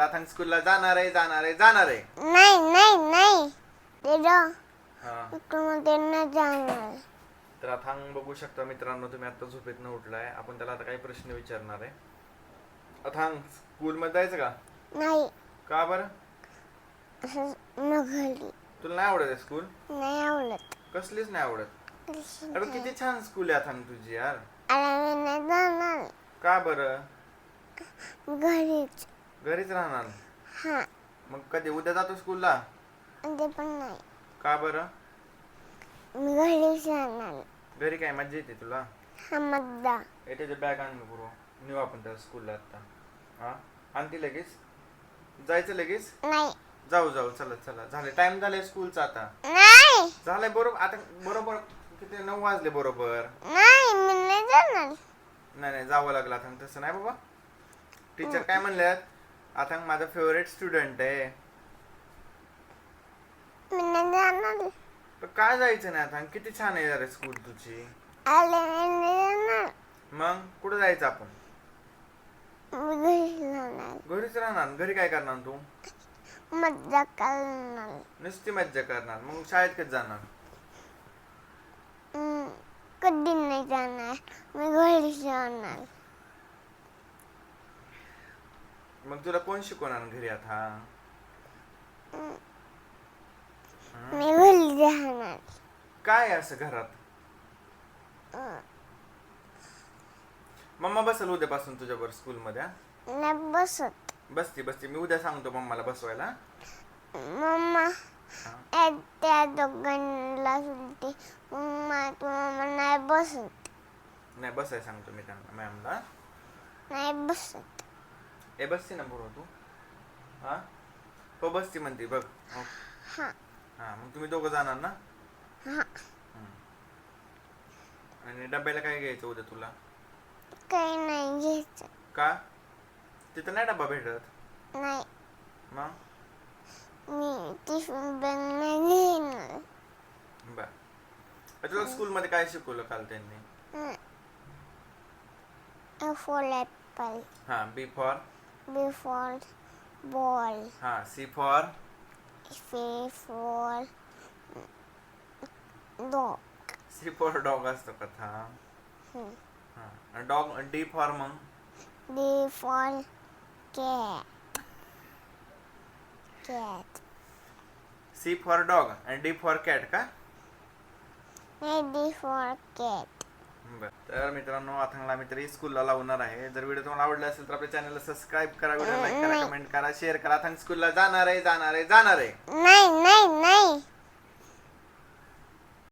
अथांग स्कूलला जाणार आहे जाणार आहे जाणार आहे. नाही नाही नाही. तेरा हा. मध्ये न जाणार. तर अथांग बघू शकता मित्रांनो तुम्ही आता झोपेतनं उठलाय. आपण त्याला आता काही प्रश्न विचारणार आहे. अथांग स्कूलमध्ये जायचं का? नाही. का बरं? असं न घरी तुला नाही आवडत आहे स्कूल नाही आवडत. कसलीच नाही आवडत. अरे किती छान स्कूल आहे अथांग तुझी यार. अरे मी नाही जाणार. का बरं? घरीच. घरीच राहणार? हा. मग कधी? उद्या जातो स्कूलला? ते पण नाही. का बरं? मी घरीच राहणार. घरी काय मज्जा येते तुला? हा मद्दा ए त्याच्या बॅग आण पूर्व नेऊ आपण त्याला स्कूलला आता. हा? आणते लगेच? जायचं लगेच? नाही. जाऊ जाऊ. चला चला. झाले. टाइम झाले स्कूलचा आता. नाही. झालंय बरोबर आता बरोबर किती? नऊ वाजले बरोबर. नाही मी नाही जाणार. नाही नाही. जावं लागलं आता. तसं नाही बाबा. टीचर काय म्हणल्यात? आता माझा फेवरेट स्टुडंट आहे. मी नाही जाणार पण काय जायचं नाही आता? किती छान आहे अरे स्कूल तुझी. आले मी नाही जाणार मग कुठं जायचं आपण? मी घरी जाणार घरीच राहणार? घरी काय करणार तू? मज्जा करणार. नुसती मज्जा करणार. मग शाळेत कधी जाणार? हम्म, कधी नाही जाणार. मी घरी जाणार मग तुला कोण शिकवणार घरी आता? मी घरी जाणार काय असं घरात? मम्मा बसल उद्यापासून तुझ्यावर स्कूलमध्ये हा? नाही बसत. बसती बसती. मी उद्या सांगतो मम्माला बसवायला. मम्मा त्या दोघांना सुलटी मम्मा तू मम्मा नाही बसत. नाही बसाय सांगतो मी त्यांना मॅमला. नाही बसत. ए बसती ना बरोबर तू. हा? हो बसती म्हणते बघ. हो. हा. हा मग तुम्ही दोघं जाणार ना? हा. हम्म. आणि डब्याला काय घ्यायचं उद्या तुला? काही नाही घ्यायचं. का? तिथं नाही डब्बा भेटत? नाही. मग? मी टिफिन बॅग नाही घेणार. बर. तुला स्कूलमध्ये काय शिकवलं काल त्यांनी? फॉर हा B for B for ball हा सी फॉर फे for dog C for dog असतो कथा हा डॉग डी फॉर मग? D for cat cat C for dog आणि डी फॉर कॅट का? नाही कॅट बर तर मित्रांनो अथांगला मी तरी स्कूलला लावणार आहे. जर व्हिडिओ तुम्हाला आवडला असेल तर आपल्या चॅनलला सबस्क्राईब करा व्हिडिओ लाईक करा कमेंट करा शेअर करा. अथांग स्कूलला जाणार आहे जाणार आहे जाणार आहे. नाही नाही नाही.